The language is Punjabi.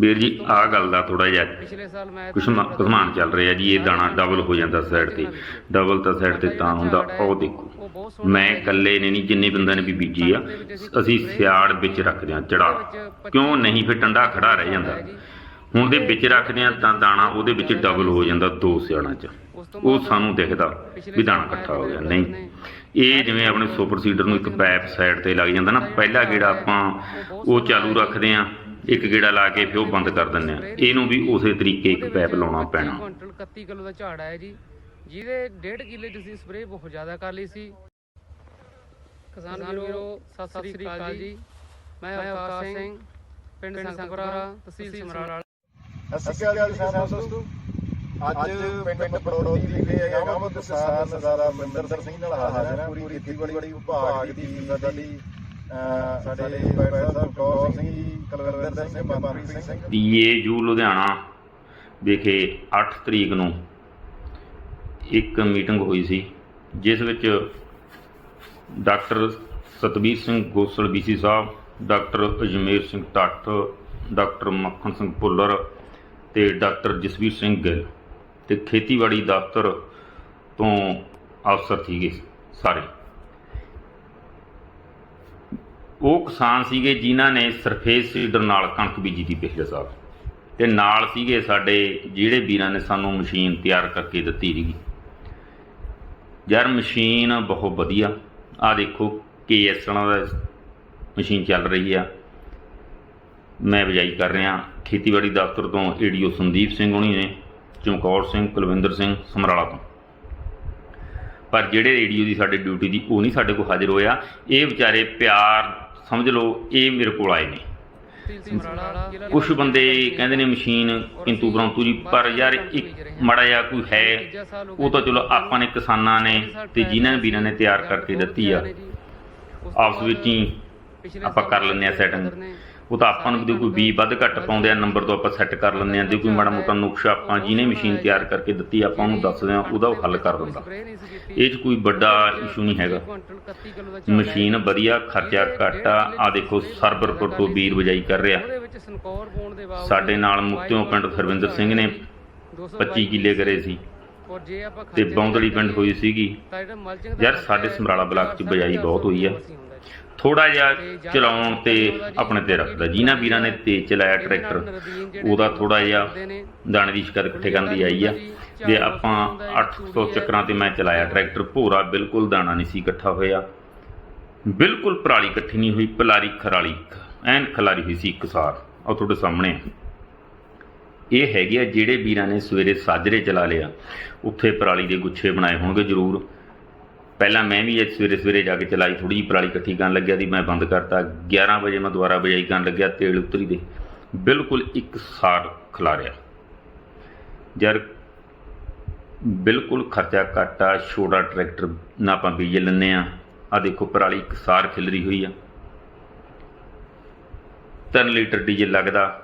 ਵੀਰ ਜੀ ਆਹ ਗੱਲ ਦਾ ਥੋੜਾ ਜਿਹਾ ਪਿਛਲੇ ਸਾਲ ਮੈਂ ਘੁਸਮਾਨ ਚੱਲ ਰਿਹਾ ਜੀ ਇਹ ਦਾਣਾ ਡਬਲ ਹੋ ਜਾਂਦਾ ਸਾਈਡ ਤੇ। ਡਬਲ ਤਾਂ ਸਾਈਡ ਤੇ ਤਾਂ ਹੁੰਦਾ ਉਹ ਦੇਖੋ। ਮੈਂ ਇਕੱਲੇ ਨੇ ਨਹੀਂ ਜਿੰਨੇ ਬੰਦਿਆਂ ਨੇ ਵੀ ਬੀਜੀ ਆ ਅਸੀਂ ਸਿਆੜ ਵਿੱਚ ਰੱਖਦੇ ਆ ਚੜਾ। ਕਿਉਂ ਨਹੀਂ ਫਿਰ ਟੰਡਾ ਖੜਾ ਰਹਿ ਜਾਂਦਾ। ਹੁਣ ਦੇ ਵਿੱਚ ਰੱਖਦੇ ਆ ਤਾਂ ਦਾਣਾ ਉਹਦੇ ਵਿੱਚ ਡਬਲ ਹੋ ਜਾਂਦਾ ਦੋ ਸਿਆੜਾਂ 'ਚ। ਉਹ ਸਾਨੂੰ ਦਿਖਦਾ ਵੀ ਦਾਣਾ ਇਕੱਠਾ ਹੋ ਗਿਆ ਨਹੀਂ। ਇਹ ਜਿਵੇਂ ਆਪਣੇ ਸੁਪਰ ਸੀਡਰ ਨੂੰ ਇੱਕ ਪੈਪ ਸਾਈਡ ਤੇ ਲੱਗ ਜਾਂਦਾ ਨਾ ਪਹਿਲਾ ਗੇੜਾ ਆਪਾਂ ਉਹ ਚਾਲੂ ਰੱਖਦੇ ਆ ਇੱਕ ਗੇੜਾ ਲਾ ਕੇ ਫਿਰ ਉਹ ਬੰਦ ਕਰ ਦਿੰਦੇ ਆ। ਇਹਨੂੰ ਵੀ ਉਸੇ ਤਰੀਕੇ ਇੱਕ ਪੈਪ ਲਾਉਣਾ ਪੈਣਾ। ਕੁਇੰਟਲ 31 ਕਿਲੋ ਦਾ ਝਾੜ ਆਇਆ ਜੀ। ਜਿਹਦੇ 1.5 ਕਿੱਲੇ ਤੁਸੀਂ ਸਪਰੇਅ ਬਹੁਤ ਜ਼ਿਆਦਾ ਕਰ ਲਈ ਸੀ। ਕਿਸਾਨ ਵੀਰੋ ਸਤਿ ਸ੍ਰੀ ਅਕਾਲ ਜੀ। ਮੈਂ ਅਵਤਾਰ ਸਿੰਘ ਪਿੰਡ ਸੰਗਪੁਰਾ ਤਹਿਸੀਲ ਸਮਰਾਲਾ। ਸਤਿ ਸ਼੍ਰੀ ਅਕਾਲ ਕਿਸਾਨ ਦੋਸਤੋ। ਅੱਜ ਪਿੰਡ ਪੜੋੜੀ ਵਿਖੇ ਹੈਗਾ ਵਾ ਕਿਸਾਨ ਸਰਦਾਰ ਮਨਿੰਦਰ ਸਿੰਘ ਨਾਲ ਹਾਜ਼ਰ ਹਾਂ। ਪੂਰੀ ਖੇਤੀਬਾੜੀ ਵਿਭਾਗ ਦੀ ਸਾਡੀ ਅਹ, ਸਾਡੇ ਪ੍ਰੋਫੈਸਰ ਸਾਹਿਬ ਕੌਰ ਸਿੰਘ ਜੀ, ਕੁਲਵਿੰਦਰ ਸਿੰਘ ਮਨਪ੍ਰੀਤ ਸਿੰਘ। ਪੀਏਯੂ ਲੁਧਿਆਣਾ ਵਿਖੇ 8 ਤਰੀਕ ਨੂੰ ਇੱਕ ਮੀਟਿੰਗ ਹੋਈ ਸੀ, ਜਿਸ ਵਿੱਚ doctor Satbir Singh Gosal VC sahib, doctor Ajmer Singh Tatt, doctor Makhan Singh Bhullar ਤੇ ਡਾਕਟਰ ਜਸਵੀਰ ਸਿੰਘ ਗਿੱਲ ਤੇ ਖੇਤੀਬਾੜੀ ਦਫ਼ਤਰ ਤੋਂ ਅਫਸਰ ਸੀਗੇ ਸਾਰੇ। ਉਹ ਕਿਸਾਨ ਸੀਗੇ ਜਿਨ੍ਹਾਂ ਨੇ ਸਰਫੇਸ ਸੀਡਰ ਨਾਲ ਕਣਕ ਬੀਜੀ ਦੀ ਪਿਛਲੇ ਸਾਲ। ਤੇ ਨਾਲ ਸੀਗੇ ਸਾਡੇ ਜਿਹੜੇ ਵੀਰਾਂ ਨੇ ਸਾਨੂੰ ਮਸ਼ੀਨ ਤਿਆਰ ਕਰਕੇ ਦਿੱਤੀ ਸੀਗੀ। ਯਾਰ ਮਸ਼ੀਨ ਬਹੁਤ ਵਧੀਆ। ਆ ਦੇਖੋ, ਕੇਐਸ ਦਾ ਮਸ਼ੀਨ ਚੱਲ ਰਹੀ ਆ। ਮੈਂ ਬਿਜਾਈ ਕਰ ਰਿਹਾ। ਖੇਤੀਬਾੜੀ ਦਫ਼ਤਰ ਤੋਂ ਏਡੀਓ ਸੰਦੀਪ ਸਿੰਘ ਹੋਣੀ ਨੇ, ਚਮਕੌਰ ਸਿੰਘ, ਕੁਲਵਿੰਦਰ ਸਿੰਘ, ਸਮਰਾਲਾ ਤੋਂ। ਪਰ ਜਿਹੜੇ ਰੇਡੀਓ ਦੀ ਸਾਡੇ ਡਿਊਟੀ ਦੀ ਉਹ ਨਹੀਂ ਸਾਡੇ ਕੋਲ ਹਾਜ਼ਰ ਹੋਇਆ। ਇਹ ਵਿਚਾਰੇ ਪਿਆਰ ਸਮਝ ਲਓ, ਇਹ ਮੇਰੇ ਕੋਲ ਆਏ ਨੇ। ਕੁਝ ਬੰਦੇ ਕਹਿੰਦੇ ਨੇ ਮਸ਼ੀਨ ਕਿੰਤੂ ਪਰੰਤੂ ਜੀ, ਪਰ ਯਾਰ ਇੱਕ ਮਾੜਾ ਜਿਹਾ ਕੋਈ ਹੈ, ਉਹ ਤਾਂ ਚਲੋ ਆਪਾਂ ਨੇ ਕਿਸਾਨਾਂ ਨੇ ਤੇ ਜਿਨ੍ਹਾਂ ਵੀਰਾਂ ਨੇ ਤਿਆਰ ਕਰਕੇ ਦਿੱਤੀ ਆ। ਆਪਸ ਵਿੱਚ ਹੀ ਆਪਾਂ ਕਰ ਲੈਂਦੇ ਆ ਸੈਟਿੰਗ ਉਹ ਤਾਂ ਆਪਾਂ ਨੂੰ ਜੇ ਕੋਈ ਵੀ ਵੱਧ ਘੱਟ ਪਾਉਂਦੇ ਆ ਨੰਬਰ ਤੋਂ ਆਪਾਂ ਸੈੱਟ ਕਰ ਲੈਂਦੇ ਆ, ਜੇ ਕੋਈ ਮਾੜਾ ਮੋਟਾ ਨੁਕਸ਼ਾ ਆਪਾਂ ਜਿਹਨੇ ਮਸ਼ੀਨ ਤਿਆਰ ਕਰਕੇ ਦਿੱਤੀ, ਆਪਾਂ ਉਹਨੂੰ ਦੱਸਦੇ ਆ, ਉਹਦਾ ਉਹ ਹੱਲ ਕਰ ਦਿੰਦਾ। ਇਹ 'ਚ ਕੋਈ ਵੱਡਾ ਇਸ਼ੂ ਨਹੀਂ ਹੈਗਾ। ਮਸ਼ੀਨ ਵਧੀਆ, ਖਰਚਾ ਘੱਟ ਆ ਆ ਦੇਖੋ ਸਰਬਰਪੁਰ ਤੋਂ ਵੀਰ ਬਜਾਈ ਕਰ ਰਿਹਾ। ਸਾਡੇ ਨਾਲ ਮੁਕਤਿਓਂ ਪਿੰਡ ਸਰਵਿੰਦਰ ਸਿੰਘ ਨੇ 25 ਕਿੱਲੇ ਕਰੇ ਸੀ ਤੇ ਬੌਂਦਲੀ ਪਿੰਡ ਹੋਈ ਸੀਗੀ। ਯਾਰ, ਸਾਡੇ ਸਮਰਾਲਾ ਬਲਾਕ 'ਚ ਬਜਾਈ ਬਹੁਤ ਹੋਈ ਆ। ਥੋੜਾ ਜਿਹਾ ਚਲਾਉਣ ਤੇ ਆਪਣੇ ਤੇ ਰੱਖਦਾ। ਜਿਨ੍ਹਾਂ ਵੀਰਾਂ ਨੇ ਤੇਜ਼ ਚਲਾਇਆ ਟਰੈਕਟਰ ਉਹਦਾ ਥੋੜਾ ਜਿਹਾ ਦਾਣੇ ਦੀ ਸ਼ਿਕਾਇਤ ਇਕੱਠੇ ਕਰਨ ਦੀ ਆਈ ਆ। ਜੇ ਆਪਾਂ 800 ਚੱਕਰਾਂ ਤੇ ਮੈਂ ਚਲਾਇਆ ਟਰੈਕਟਰ। ਭੋਰਾ ਬਿਲਕੁਲ ਦਾਣਾ ਨਹੀਂ ਸੀ ਇਕੱਠਾ ਹੋਇਆ। ਬਿਲਕੁਲ ਪਰਾਲੀ ਇਕੱਠੀ ਨਹੀਂ ਹੋਈ ਪਲਾਰੀ ਖਰਾਲੀ ਐਨ ਖਲਾਰੀ ਹੋਈ ਸੀ ਇੱਕ ਸਾਰ। ਉਹ ਤੁਹਾਡੇ ਸਾਹਮਣੇ ਆ। ਇਹ ਹੈਗੇ ਆ ਜਿਹੜੇ ਵੀਰਾਂ ਨੇ ਸਵੇਰੇ ਸਾਜਰੇ ਚਲਾ ਲਿਆ। ਉੱਥੇ ਪਰਾਲੀ ਦੇ ਗੁੱਛੇ ਬਣਾਏ ਹੋਣਗੇ ਜ਼ਰੂਰ। ਪਹਿਲਾਂ ਮੈਂ ਵੀ ਅੱਜ ਸਵੇਰੇ ਸਵੇਰੇ ਜਾ ਕੇ ਚਲਾਈ ਥੋੜੀ ਜਿਹੀ ਪਰਾਲੀ ਇਕੱਠੀ ਕਰਨ ਲੱਗਿਆ ਦੀ, ਮੈਂ ਬੰਦ ਕਰਤਾ। 11 ਵਜੇ ਮੈਂ ਦੁਬਾਰਾ ਬਜਾਈ ਕਰਨ ਲੱਗਿਆ, ਤੇਲ ਉਤਰੀ ਦੇ। ਬਿਲਕੁਲ ਇੱਕ ਸਾਰ ਖਿਲਾਰਿਆ ਯਾਰ, ਬਿਲਕੁਲ ਖਰਚਾ ਘੱਟ ਆ, ਛੋਟਾ ਟਰੈਕਟਰ ਨਾ ਆਪਾਂ ਬੀਜ ਲੈਂਦੇ ਆ ਆ ਦੇਖੋ, ਪਰਾਲੀ ਇੱਕ ਸਾਰ ਖਿਲਰੀ ਹੋਈ ਆ। 3 ਲੀਟਰ ਡੀਜ਼ਲ ਲੱਗਦਾ।